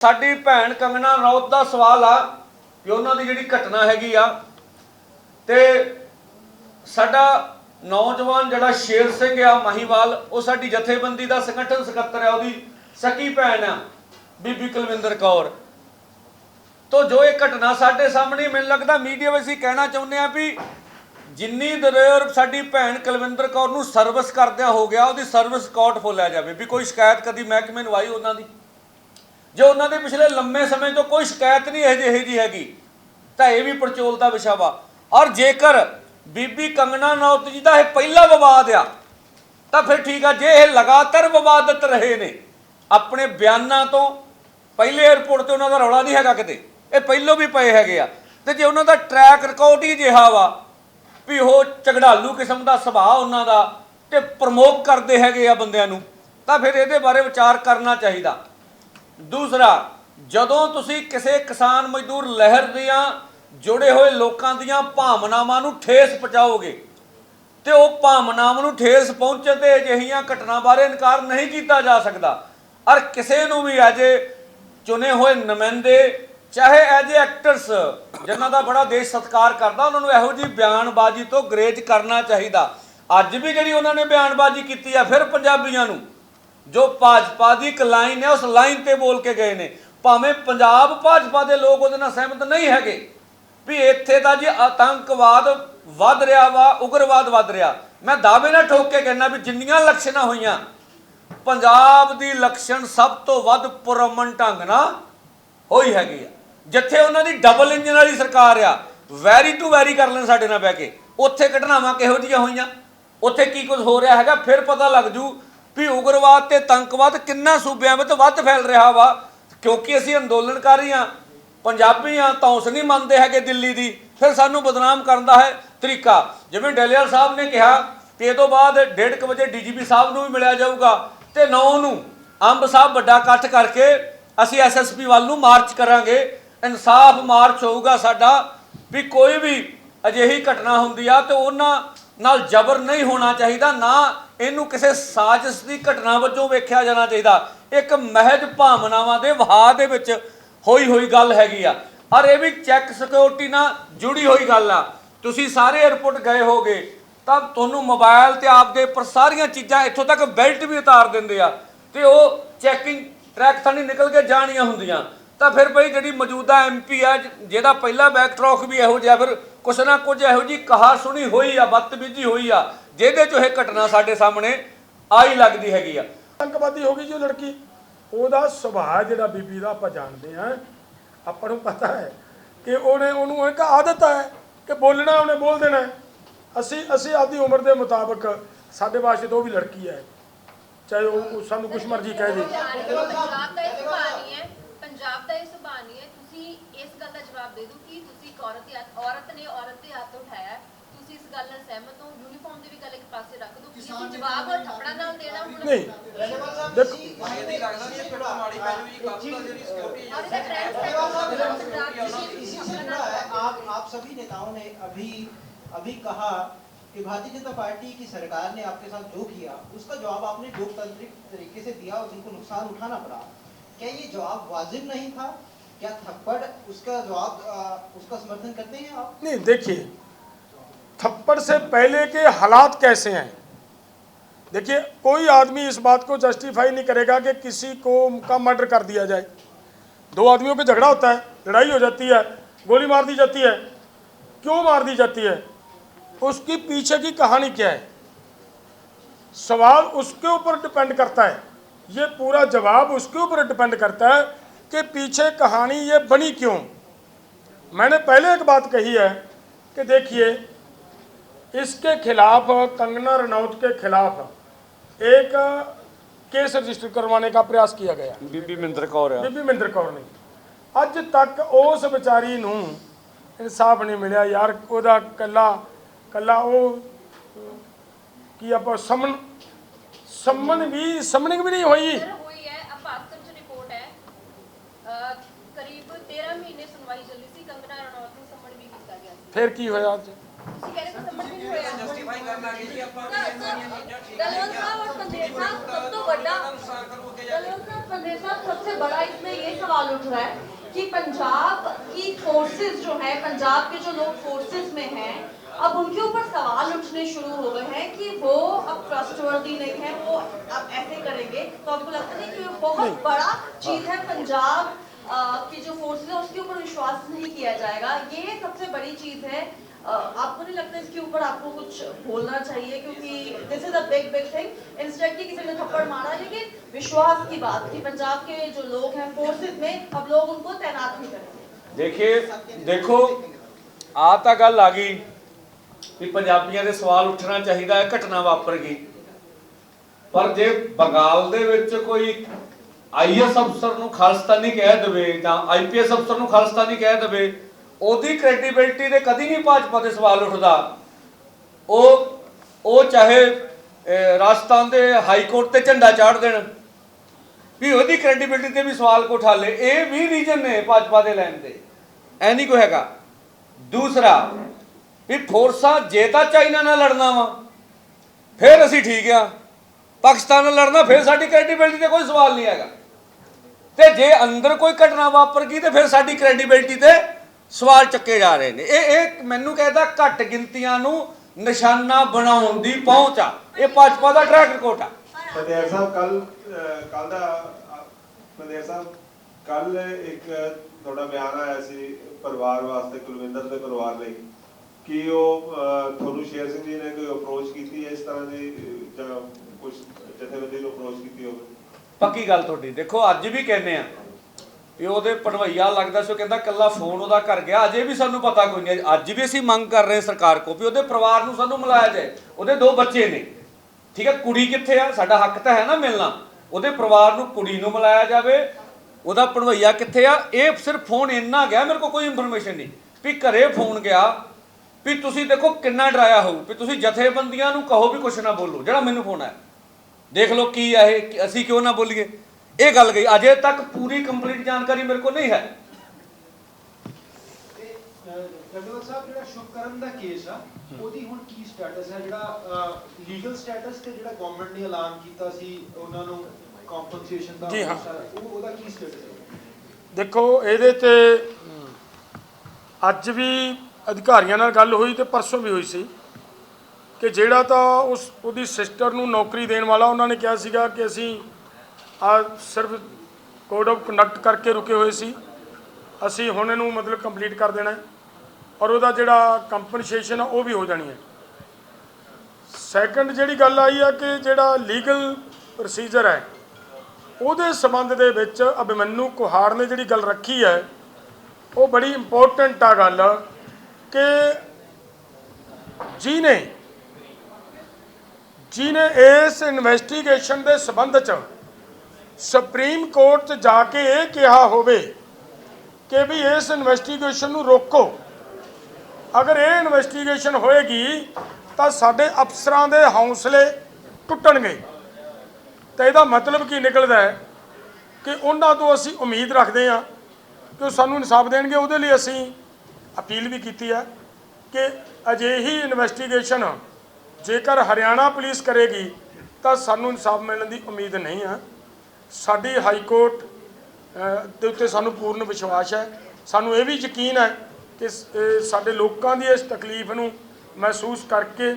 ਸਾਡੀ ਭੈਣ ਕੰਗਨਾ ਰੌਤ ਦਾ ਸਵਾਲ ਆ ਕਿ ਉਹਨਾਂ ਦੀ ਜਿਹੜੀ ਘਟਨਾ ਹੈਗੀ ਆ ਤੇ ਸਾਡਾ ਨੌਜਵਾਨ ਜਿਹੜਾ ਸ਼ੇਰ ਸਿੰਘ ਆ, ਮਹੀਵਾਲ, ਉਹ ਸਾਡੀ ਜਥੇਬੰਦੀ ਦਾ ਸੰਗਠਨ ਸਕੱਤਰ ਆ, ਉਹਦੀ ਸਕੀ ਭੈਣ ਆ, ਬੀਬੀ ਕੁਲਵਿੰਦਰ ਕੌਰ। ਤੋਂ ਜੋ ਇਹ ਘਟਨਾ ਸਾਡੇ ਸਾਹਮਣੇ ਮੈਨੂੰ ਲੱਗਦਾ ਮੀਡੀਆ ਵਿੱਚ ਅਸੀਂ ਕਹਿਣਾ ਚਾਹੁੰਦੇ ਆ ਵੀ ਜਿੰਨੀ ਦੇਰ ਸਾਡੀ ਭੈਣ ਕੁਲਵਿੰਦਰ ਕੌਰ ਨੂੰ ਸਰਵਿਸ ਕਰਦਿਆਂ ਹੋ ਗਿਆ, ਉਹਦੀ ਸਰਵਿਸ ਕੋਟ ਫੋਲਿਆ ਜਾਵੇ, ਵੀ ਕੋਈ ਸ਼ਿਕਾਇਤ ਕਦੀ ਮਹਿਕਮੇ ਨੂੰ ਆਈ ਉਹਨਾਂ ਦੀ? ਜੇ ਉਹਨਾਂ ਦੇ ਪਿਛਲੇ ਲੰਮੇ ਸਮੇਂ ਤੋਂ ਕੋਈ ਸ਼ਿਕਾਇਤ ਨਹੀਂ ਇਹ ਜਿਹੀ ਜੀ ਹੈਗੀ, ਤਾਂ ਇਹ ਵੀ ਪਰਚੋਲ ਦਾ ਵਿਸ਼ਾ ਵਾ। ਔਰ ਜੇਕਰ ਬੀਬੀ ਕੰਗਣਾ ਰਣੌਤ ਜੀ ਦਾ ਇਹ ਪਹਿਲਾ ਵਿਵਾਦ ਆ, ਤਾਂ ਫਿਰ ਠੀਕ ਆ, ਜੇ ਇਹ ਲਗਾਤਾਰ ਵਿਵਾਦਤ ਰਹੇ ਨੇ, ਆਪਣੇ ਬਿਆਨਾਂ ਤੋਂ ਪਹਿਲੇ 에ਅਰਪੋਰਟ ਤੇ ਉਹਨਾਂ ਦਾ ਰੌਲਾ ਨਹੀਂ ਹੈਗਾ ਕਿਤੇ, ਇਹ ਪਹਿਲੋਂ ਵੀ ਪਏ ਹੈਗੇ ਆ। ਤੇ ਜੇ ਉਹਨਾਂ ਦਾ ਟਰੈਕ ਰਿਕਾਰਡ ਹੀ ਜਿਹਾ ਵਾ ਵੀ ਉਹ ਝਗੜਾਲੂ ਕਿਸਮ ਦਾ ਸੁਭਾਅ ਉਹਨਾਂ ਦਾ ਤੇ ਪ੍ਰਮੋਕ ਕਰਦੇ ਹੈਗੇ ਆ ਬੰਦਿਆਂ ਨੂੰ, ਤਾਂ ਫਿਰ ਇਹਦੇ ਬਾਰੇ ਵਿਚਾਰ ਕਰਨਾ ਚਾਹੀਦਾ। ਦੂਸਰਾ, ਜਦੋਂ ਤੁਸੀਂ ਕਿਸੇ ਕਿਸਾਨ ਮਜ਼ਦੂਰ ਲਹਿਰ ਦੀਆਂ ਜੁੜੇ ਹੋਏ ਲੋਕਾਂ ਦੀਆਂ ਭਾਵਨਾਵਾਂ ਨੂੰ ਠੇਸ ਪਹੁੰਚਾਓਗੇ ਤੇ ਉਹ ਭਾਵਨਾਵਾਂ ਨੂੰ ਠੇਸ ਪਹੁੰਚੇ ਤੇ ਅਜਿਹੀਆਂ ਘਟਨਾ ਬਾਰੇ ਇਨਕਾਰ ਨਹੀਂ ਕੀਤਾ ਜਾ ਸਕਦਾ। ਔਰ ਕਿਸੇ ਨੂੰ ਵੀ ਅਜੇ ਚੁਣੇ ਹੋਏ ਨੁਮਾਇੰਦੇ, ਚਾਹੇ ਐਜ ਐਕਟਰਸ ਜਿਨ੍ਹਾਂ ਦਾ ਬੜਾ ਦੇਸ਼ ਸਤਿਕਾਰ ਕਰਦਾ, ਉਹਨਾਂ ਨੂੰ ਇਹੋ ਜੀ ਬਿਆਨਬਾਜ਼ੀ ਤੋਂ ਗਰੇਜ ਕਰਨਾ ਚਾਹੀਦਾ। ਅੱਜ ਵੀ ਜਿਹੜੀ ਉਹਨਾਂ ਨੇ ਬਿਆਨਬਾਜ਼ੀ ਕੀਤੀ ਆ, ਫਿਰ ਪੰਜਾਬੀਆਂ ਨੂੰ ਜੋ ਭਾਜਪਾ ਦੀ ਇੱਕ ਲਾਈਨ ਹੈ, ਉਸ ਲਾਈਨ ਤੇ ਬੋਲ ਕੇ ਗਏ ਨੇ। ਭਾਵੇਂ ਪੰਜਾਬ ਭਾਜਪਾ ਦੇ ਲੋਕ ਉਹਦੇ ਨਾਲ ਸਹਿਮਤ ਨਹੀਂ ਹੈਗੇ, ਵੀ ਇੱਥੇ ਦਾ ਜੀ ਆਤੰਕਵਾਦ ਵੱਧ ਰਿਹਾ ਵਾ, ਉਗਰਵਾਦ ਵੱਧ ਰਿਹਾ, ਮੈਂ ਦਾਅਵੇ ਨਾਲ ਠੋਕ ਕੇ ਕਹਿਣਾ ਵੀ ਜਿੰਨੀਆਂ ਇਲੈਕਸ਼ਨਾਂ ਹੋਈਆਂ, ਪੰਜਾਬ ਦੀ ਇਲੈਕਸ਼ਨ ਸਭ ਤੋਂ ਵੱਧ ਪੁਰਮਨ ਢੰਗ ਨਾਲ ਹੋਈ ਹੈਗੀ ਆ। ਜਿੱਥੇ ਉਹਨਾਂ ਦੀ ਡਬਲ ਇੰਜਨ ਵਾਲੀ ਸਰਕਾਰ ਆ, ਵੈਰੀ ਟੂ ਵੈਰੀ ਕਰ ਲੈਣ ਸਾਡੇ ਨਾਲ ਬਹਿ ਕੇ। ਉੱਥੇ ਘਟਨਾਵਾਂ ਕਿਹੋ ਜਿਹੀਆਂ ਹੋਈਆਂ, ਉੱਥੇ ਕੀ ਕੁਝ ਹੋ ਰਿਹਾ ਹੈਗਾ, ਫਿਰ ਪਤਾ ਲੱਗ ਜੂ ਵੀ ਉਗਰਵਾਦ ਤੇ ਤੰਕਵਾਦ ਕਿੰਨਾ ਸੂਬਿਆਂ ਵਿੱਚ ਵੱਧ ਫੈਲ ਰਿਹਾ ਵਾ, ਕਿਉਂਕਿ ਅਸੀਂ ਅੰਦੋਲਨਕਾਰੀ ਆ, ਪੰਜਾਬੀ ਆ, ਤਾਂ ਉਸ ਨਹੀਂ ਮੰਨਦੇ ਹੈਗੇ ਦਿੱਲੀ ਦੀ। ਫਿਰ ਸਾਨੂੰ ਬਦਨਾਮ ਕਰਨ ਦਾ ਹੈ ਤਰੀਕਾ। ਜਿਵੇਂ ਡੈਲੀਅਰ ਸਾਹਿਬ ਨੇ ਕਿਹਾ ਕਿ ਇਹ ਤੋਂ ਬਾਅਦ 1:30 ਵਜੇ ਡੀਜੀਪੀ ਸਾਹਿਬ ਨੂੰ ਵੀ ਮਿਲਿਆ ਜਾਊਗਾ ਤੇ 9 ਨੂੰ ਅੰਬ ਸਾਹਿਬ ਵੱਡਾ ਇਕੱਠ ਕਰਕੇ ਅਸੀਂ ਐਸਐਸਪੀ ਵੱਲ ਨੂੰ ਮਾਰਚ ਕਰਾਂਗੇ। ਇਨਸਾਫ ਮਾਰਚ ਹੋਊਗਾ ਸਾਡਾ ਵੀ ਕੋਈ ਵੀ ਅਜਿਹੀ ਘਟਨਾ ਹੁੰਦੀ ਆ ਤੇ ਉਹਨਾਂ ਨਾਲ ਜ਼ਬਰ ਨਹੀਂ ਹੋਣਾ ਚਾਹੀਦਾ, ਨਾ ਇਹਨੂੰ ਕਿਸੇ ਸਾਜ਼ਿਸ਼ ਦੀ ਘਟਨਾ ਵਜੋਂ ਵੇਖਿਆ ਜਾਣਾ ਚਾਹੀਦਾ। ਇੱਕ ਮਹਿਜ ਭਾਵਨਾਵਾਂ ਦੇ ਵਹਾਅ ਦੇ ਵਿੱਚ ਹੋਈ ਹੋਈ ਗੱਲ ਹੈਗੀ ਆ। ਔਰ ਇਹ ਵੀ ਚੈੱਕ ਸਿਕਿਉਰਿਟੀ ਨਾਲ ਜੁੜੀ ਹੋਈ ਗੱਲ ਆ। ਤੁਸੀਂ ਸਾਰੇ 에ਅਰਪੋਰਟ ਗਏ ਹੋਗੇ, ਤਾਂ ਤੁਹਾਨੂੰ ਮੋਬਾਈਲ ਤੇ ਆਪਦੇ ਉੱਪਰ ਸਾਰੀਆਂ ਚੀਜ਼ਾਂ ਇੱਥੋਂ ਤੱਕ ਬੈਲਟ ਵੀ ਉਤਾਰ ਦਿੰਦੇ ਆ। ਤੇ ਉਹ ਚੈਕਿੰਗ ਟਰੈਕ ਥਾਣੀ ਨਿਕਲ ਕੇ ਜਾਣੀਆਂ ਹੁੰਦੀਆਂ। ਤਾਂ ਫਿਰ ਬਈ ਜਿਹੜੀ ਮੌਜੂਦਾ ਐਮਪੀ ਆ, ਜਿਹਦਾ ਪਹਿਲਾ ਬੈਕ ਬੈਕਟ੍ਰੌਕ ਵੀ ਇਹੋ ਜਿਹਾ, ਫਿਰ ਕੁਛ ਨਾ ਕੁਝ ਇਹੋ ਜੀ ਕਹਾ ਸੁਣੀ ਹੋਈ ਆ ਬਦਤਮੀਜ਼ੀ ਹੋਈ ਆ ਜਿਹਦੇ ਚੋਂ ਇਹ ਘਟਨਾ ਸਾਡੇ ਸਾਹਮਣੇ ਆਈ ਲੱਗਦੀ ਹੈਗੀ ਆ। ਆਤੰਕਵਾਦੀ ਹੋ ਗਈ ਜੀ ਉਹ ਲੜਕੀ। ਉਹਦਾ ਸੁਭਾਅ ਜਿਹੜਾ ਬੀਬੀ ਦਾ ਆਪਾਂ ਜਾਣਦੇ ਆ ਆਪਾਂ ਨੂੰ ਪਤਾ ਹੈ ਕਿ ਉਹਨੇ ਉਹਨੂੰ ਇੱਕ ਆਦਤ ਹੈ ਕਿ ਬੋਲਣਾ ਉਹਨੇ ਬੋਲ ਦੇਣਾ। ਅਸੀਂ ਅਸੀਂ ਆਪਦੀ ਉਮਰ ਦੇ ਮੁਤਾਬਕ ਸਾਡੇ ਵਾਸਤੇ ਤਾਂ ਉਹ ਵੀ ਲੜਕੀ ਹੈ। ਚਾਹੇ ਉਹ ਸਾਨੂੰ ਕੁਛ ਮਰਜ਼ੀ ਕਹਿ ਦੇ। ਪੰਜਾਬ ਦਾ ਇਹ ਸੁਭਾਅ ਨਹੀਂ ਹੈ ਪੰਜਾਬ ਦਾ ਇਹ ਸੁਭਾਅ ਨਹੀਂ ਹੈ। ਤੁਸੀਂ ਇਸ ਗੱਲ ਦਾ ਜਵਾਬ ਦੇ ਦਿਓ ਕਿ ਇੱਕ ਔਰਤ ਤੇ ਹੱਥ- ਔਰਤ ਨੇ ਔਰਤ ਤੇ ਹੱਥ ਉਠਾਇਆ ਹੈ। ਤੁਸੀਂ ਇਸ ਗੱਲ ਨਾਲ ਸਹਿਮਤ ਹੋ ਯੂਨੀਫਾਰਮ ਦੀ ਵੀ ਗੱਲ ਇੱਕ ਪਾਸੇ ਰੱਖ ਦਿਓ ਕਿ ਤੁਸੀਂ ਜਵਾਬ ਥੱਪੜਾ ਨਾਲ ਦੇਣਾ ਹੁਣ ਨਹੀਂ ਦੇਖੋ ਔਰ ਇਹਦਾ ਟ੍ਰੈਂਡ ਪੰਜਾਬ इसी इसी से जुड़ा है आप आप सभी नेताओं ने अभी अभी कहा कि भारतीय जनता पार्टी की सरकार ने आपके साथ जो किया उसका जवाब आपने लोकतांत्रिक तरीके से दिया और जिनको नुकसान उठाना पड़ा क्या ये जवाब वाजिब नहीं था क्या थप्पड़ उसका जवाब उसका समर्थन करते हैं आप? नहीं, देखिए, थप्पड़ से पहले के हालात कैसे हैं? देखिए, कोई आदमी इस बात को जस्टिफाई नहीं करेगा कि किसी को का मर्डर कर दिया जाए। दो आदमियों का झगड़ा होता है, लड़ाई हो जाती है, गोली मार दी जाती है। क्यों मार दी जाती है? उसकी पीछे की कहानी क्या है? सवाल उसके ऊपर डिपेंड करता है। ये पूरा जवाब उसके ऊपर डिपेंड करता है कि पीछे कहानी ये बनी क्यों मैंने पहले एक बात कही है कि देखिए इसके खिलाफ कंगना रनौत के खिलाफ एक केस रजिस्टर करवाने का प्रयास किया गया ਬੀਬੀ ਮਿੰਦਰ ਕੌਰ ਆ ਬੀਬੀ ਮਹਿੰਦਰ ਕੌਰ ਨੇ ਅੱਜ ਤੱਕ ਉਸ ਵਿਚਾਰੀ ਨੂੰ ਇਨਸਾਫ ਨਹੀਂ ਮਿਲਿਆ ਯਾਰ ਉਹਦਾ ਕੱਲਾ ਕੱਲਾ ਉਹ ਅਹ, ਕੀ ਆਪਾਂ ਸਮਨ ਸਮਨ ਵੀ ਸਮਨਿੰਗ ਵੀ ਨਹੀਂ ਹੋਈ फिर सबसे बड़ा इसमें ये सवाल उठ रहा है कि पंजाब की फोर्सेस जो है पंजाब के जो लोग फोर्सेस में हैं अब उनके ऊपर सवाल उठने शुरू हो गए हैं कि वो अब ट्रस्टवर्दी नहीं है वो अब ऐसे करेंगे तो आपको लगता नहीं कि बहुत बड़ा चीज़ है पंजाब की जो फोर्सेस है उसके ऊपर विश्वास नहीं किया जाएगा ये सबसे बड़ी चीज है अ, आपको नहीं लगता इसके ऊपर आपको कुछ बोलना चाहिए क्योंकि this is a big big thing instant की किसी ने थप्पड़ मारा लेकिन विश्वास की बात कि पंजाब के जो लोग हैं फोर्सेस में अब लोग उनको तैनात नहीं करेंगे ਦੇਖੇ ਦੇਖੋ ਆ ਤਾਂ ਗੱਲ ਆ ਗਈ ਵੀ ਪੰਜਾਬੀਆਂ ਦੇ ਸਵਾਲ ਉੱਠਣਾ ਚਾਹੀਦਾ ਹੈ ਘਟਨਾ ਵਾਪਰ ਗਈ ਪਰ ਜੇ ਬੰਗਾਲ ਦੇ ਵਿੱਚ ਕੋਈ ਆਈਐਸ ਅਫਸਰ ਨੂੰ ਖਾਲਸਤਾਨੀ ਕਹਿ ਦੇਵੇ ਜਾਂ ਆਈਪੀਐਸ ਅਫਸਰ ਨੂੰ ਖਾਲਸਤਾਨੀ ਕਹਿ ਦੇਵੇ, ਉਹਦੀ ਕ੍ਰੈਡੀਬਿਲਟੀ ਦੇ ਕਦੀ ਨਹੀਂ ਭਾਜਪਾ ਤੇ ਸਵਾਲ ਉੱਠਦਾ। ਉਹ ਉਹ ਚਾਹੇ ਰਾਜਸਥਾਨ ਦੇ ਹਾਈ ਕੋਰਟ ਤੇ ਝੰਡਾ ਚਾੜ ਦੇਣ, ਵੀ ਉਹਦੀ ਕ੍ਰੈਡੀਬਿਲਟੀ ਤੇ ਵੀ ਸਵਾਲ ਕੋ ਉਠਾ ਲੇ ਇਹ ਵੀ ਰੀਜਨ ਨੇ ਭਾਜਪਾ ਦੇ ਲੈਣ ਦੇ। ਐ ਨਹੀਂ ਕੋ ਹੈਗਾ। ਦੂਸਰਾ, ਵੀ ਫੋਰਸਾਂ ਜੇ ਤਾਂ ਚਾਈਨਾ ਨਾਲ ਲੜਨਾ ਵਾ, ਫਿਰ ਅਸੀਂ ਠੀਕ ਆ। ਪਾਕਿਸਤਾਨ ਨਾਲ ਲੜਨਾ, ਫਿਰ ਸਾਡੀ ਕ੍ਰੈਡੀਬਿਲਟੀ ਤੇ ਕੋਈ ਸਵਾਲ ਨਹੀਂ ਹੈਗਾ। ਤੇ ਜੇ ਅੰਦਰ ਕੋਈ ਘਟਨਾ ਵਾਪਰ ਗਈ ਤੇ ਫਿਰ ਸਾਡੀ ਕ੍ਰੈਡੀਬਿਲਟੀ ਤੇ ਸਵਾਲ ਚੱਕੇ ਜਾ ਰਹੇ ਨੇ। ਇਹ ਇਹ ਮੈਨੂੰ ਕਹਿੰਦਾ ਘੱਟ ਗਿਣਤੀਆਂ ਨੂੰ ਨਿਸ਼ਾਨਾ ਬਣਾਉਣ ਦੀ ਪਹੁੰਚ ਆ। ਇਹ ਭਾਜਪਾ ਦਾ ਟਰੈਕ ਰਿਕਾਰਡ ਆ। ਫਤਿਹ ਸਾਹਿਬ ਕੱਲ ਕੱਲ ਦਾ ਫਤਿਹ ਸਾਹਿਬ ਕੱਲ ਇੱਕ ਤੁਹਾਡਾ ਬਿਆਨ ਆਇਆ ਸੀ ਪਰਿਵਾਰ ਵਾਸਤੇ, ਕੁਲਵਿੰਦਰ ਦੇ ਪਰਿਵਾਰ ਲਈ, ਕਿ ਉਹ ਤੁਹਾਨੂੰ ਸ਼ੇਰ ਸਿੰਘ ਜੀ ਨੇ ਕੋਈ ਅਪਰੋਚ ਕੀਤੀ ਹੈ ਇਸ ਤਰ੍ਹਾਂ ਦੀ, ਜਾਂ ਕੁਝ ਜਥੇਬੰਦੀ ਨੂੰ ਅਪਰੋਚ ਕੀਤੀ ਹੋਵੇ? ਪੱਕੀ ਗੱਲ ਤੁਹਾਡੀ। ਦੇਖੋ, ਅੱਜ ਵੀ ਕਹਿੰਦੇ ਆ ਵੀ ਉਹਦੇ ਪੜਵਈਆ ਲੱਗਦਾ ਸੀ, ਉਹ ਕਹਿੰਦਾ ਕੱਲਾ ਫੋਨ ਉਹਦਾ ਕਰ ਗਿਆ। ਅਜੇ ਵੀ ਸਾਨੂੰ ਪਤਾ ਕੋਈ ਨਹੀਂ, ਅੱਜ ਵੀ ਅਸੀਂ ਮੰਗ ਕਰ ਰਹੇ ਸਰਕਾਰ ਕੋ ਵੀ ਉਹਦੇ ਪਰਿਵਾਰ ਨੂੰ ਸਾਨੂੰ ਮਿਲਾਇਆ ਜਾਏ। ਉਹਦੇ ਦੋ ਬੱਚੇ ਨੇ। ਠੀਕ ਹੈ, ਕੁੜੀ ਕਿੱਥੇ ਆ? ਸਾਡਾ ਹੱਕ ਤਾਂ ਹੈ ਨਾ ਮਿਲਣਾ। ਉਹਦੇ ਪਰਿਵਾਰ ਨੂੰ ਕੁੜੀ ਨੂੰ ਮਿਲਾਇਆ ਜਾਵੇ। ਉਹਦਾ ਪੜਵਈਆ ਕਿੱਥੇ ਆ? ਇਹ ਸਿਰਫ ਫੋਨ ਇੰਨਾ ਗਿਆ, ਮੇਰੇ ਕੋਲ ਕੋਈ ਇਨਫੋਰਮੇਸ਼ਨ ਨਹੀਂ। ਵੀ ਘਰੇ ਫੋਨ ਗਿਆ, ਵੀ ਤੁਸੀਂ ਦੇਖੋ ਕਿੰਨਾ ਡਰਾਇਆ ਹੋਊ। ਵੀ ਤੁਸੀਂ ਜਥੇਬੰਦੀਆਂ ਨੂੰ ਕਹੋ ਵੀ ਕੁਛ ਨਾ ਬੋਲੋ, ਜਿਹੜਾ ਮੈਨੂੰ ਫੋਨ ਆਇਆ। ਦੇਖ ਲਓ ਕੀ ਆ ਇਹ ਕਿ ਅਸੀਂ ਕਿਉਂ ਨਾ ਬੋਲੀਏ? ਇਹ ਗੱਲ ਗਈ। ਅਜੇ ਤੱਕ ਪੂਰੀ ਕੰਪਲੀਟ ਜਾਣਕਾਰੀ ਮੇਰੇ ਕੋਲ ਨਹੀਂ ਹੈ। ਜਗਦਲ ਸਾਹਿਬ ਜਿਹੜਾ ਸ਼ੁਭਕਰਨ ਦਾ ਕੇਸ ਆ ਉਹਦੀ ਹੁਣ ਕੀ ਸਟੇਟਸ ਹੈ? ਜਿਹੜਾ ਲੀਗਲ ਸਟੇਟਸ ਤੇ ਜਿਹੜਾ ਗਵਰਨਮੈਂਟ ਨੇ ਐਲਾਨ ਕੀਤਾ ਸੀ ਉਹਨਾਂ ਨੂੰ ਕੰਪਨਸੇਸ਼ਨ ਦਾ ਜੀ ਹਾਂ। ਉਹ ਉਹਦਾ ਕੀ ਸਟੇਟਸ ਹੈ? ਦੇਖੋ ਇਹਦੇ ਤੇ ਅੱਜ ਵੀ ਅਧਿਕਾਰੀਆਂ ਨਾਲ ਗੱਲ ਹੋਈ ਤੇ ਪਰਸੋਂ ਵੀ ਹੋਈ ਸੀ। ਕਿ ਜਿਹੜਾ ਤਾਂ ਉਸ, ਉਹਦੀ ਸਿਸਟਰ ਨੂੰ ਨੌਕਰੀ ਦੇਣ ਵਾਲਾ ਉਹਨਾਂ ਨੇ ਕਿਹਾ ਸੀਗਾ ਕਿ ਅਸੀਂ ਆ ਸਿਰਫ ਕੋਡ ਆਫ ਕੰਡਕਟ ਕਰਕੇ ਰੁਕੇ ਹੋਏ ਸੀ। ਅਸੀਂ ਹੁਣ ਇਹਨੂੰ ਮਤਲਬ ਕੰਪਲੀਟ ਕਰ ਦੇਣਾ ਔਰ ਉਹਦਾ ਜਿਹੜਾ ਕੰਪਨਸੇਸ਼ਨ ਆ, ਉਹ ਵੀ ਹੋ ਜਾਣੀ ਹੈ। ਸੈਕੰਡ ਜਿਹੜੀ ਗੱਲ ਆਈ ਆ ਕਿ ਜਿਹੜਾ ਲੀਗਲ ਪ੍ਰੋਸੀਜਰ ਹੈ, ਉਹਦੇ ਸੰਬੰਧ ਦੇ ਵਿੱਚ ਅਭਿਮਨੂ ਕੁਹਾੜ ਨੇ ਜਿਹੜੀ ਗੱਲ ਰੱਖੀ ਹੈ, ਉਹ ਬੜੀ ਇੰਪੋਰਟੈਂਟ ਆ ਗੱਲ ਕਿ ਜਿਹਨੇ ਜਿਹਨੇ ਇਸ ਇਨਵੈਸਟੀਗੇਸ਼ਨ ਦੇ ਸੰਬੰਧ 'ਚ ਸੁਪਰੀਮ ਕੋਰਟ 'ਚ ਜਾ ਕੇ ਇਹ ਕਿਹਾ ਹੋਵੇ ਕਿ ਵੀ ਇਸ ਇਨਵੈਸਟੀਗੇਸ਼ਨ ਨੂੰ ਰੋਕੋ। ਅਗਰ ਇਹ ਇਨਵੈਸਟੀਗੇਸ਼ਨ ਹੋਏਗੀ, ਤਾਂ ਸਾਡੇ ਅਫਸਰਾਂ ਦੇ ਹੌਸਲੇ ਟੁੱਟਣਗੇ। ਤਾਂ ਇਹਦਾ ਮਤਲਬ ਕੀ ਨਿਕਲਦਾ ਹੈ ਕਿ ਉਹਨਾਂ ਤੋਂ ਅਸੀਂ ਉਮੀਦ ਰੱਖਦੇ ਹਾਂ ਕਿ ਉਹ ਸਾਨੂੰ ਇਨਸਾਫ ਦੇਣਗੇ। ਉਹਦੇ ਲਈ ਅਸੀਂ ਅਪੀਲ ਵੀ ਕੀਤੀ ਹੈ ਕਿ ਅਜਿਹੀ ਇਨਵੈਸਟੀਗੇਸ਼ਨ ਜੇਕਰ ਹਰਿਆਣਾ ਪੁਲਿਸ ਕਰੇਗੀ, ਤਾਂ ਸਾਨੂੰ ਇਨਸਾਫ ਮਿਲਣ ਦੀ ਉਮੀਦ ਨਹੀਂ ਹੈ ਸਾਡੀ ਹਾਈ ਕੋਰਟ ਦੇ ਉੱਤੇ ਸਾਨੂੰ ਪੂਰਨ ਵਿਸ਼ਵਾਸ ਹੈ। ਸਾਨੂੰ ਇਹ ਵੀ ਯਕੀਨ ਹੈ ਕਿ ਸਾਡੇ ਲੋਕਾਂ ਦੀ ਇਸ ਤਕਲੀਫ ਨੂੰ ਮਹਿਸੂਸ ਕਰਕੇ,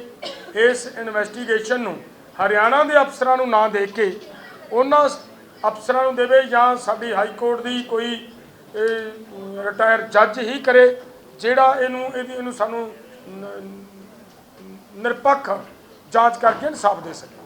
ਇਸ ਇਨਵੈਸਟੀਗੇਸ਼ਨ ਨੂੰ ਹਰਿਆਣਾ ਦੇ ਅਫਸਰਾਂ ਨੂੰ ਨਾ ਦੇ ਕੇ, ਉਹਨਾਂ ਅਫਸਰਾਂ ਨੂੰ ਦੇਵੇ ਜਾਂ ਸਾਡੀ ਹਾਈ ਕੋਰਟ ਦੀ ਕੋਈ ਰਿਟਾਇਰ ਜੱਜ ਹੀ ਕਰੇ, ਜਿਹੜਾ ਇਹਨੂੰ, ਇਹਦੀ, ਇਹਨੂੰ ਸਾਨੂੰ ਨਿਰਪੱਖ ਜਾਂਚ ਕਰਕੇ ਇਨਸਾਫ ਦੇ ਸਕੇ।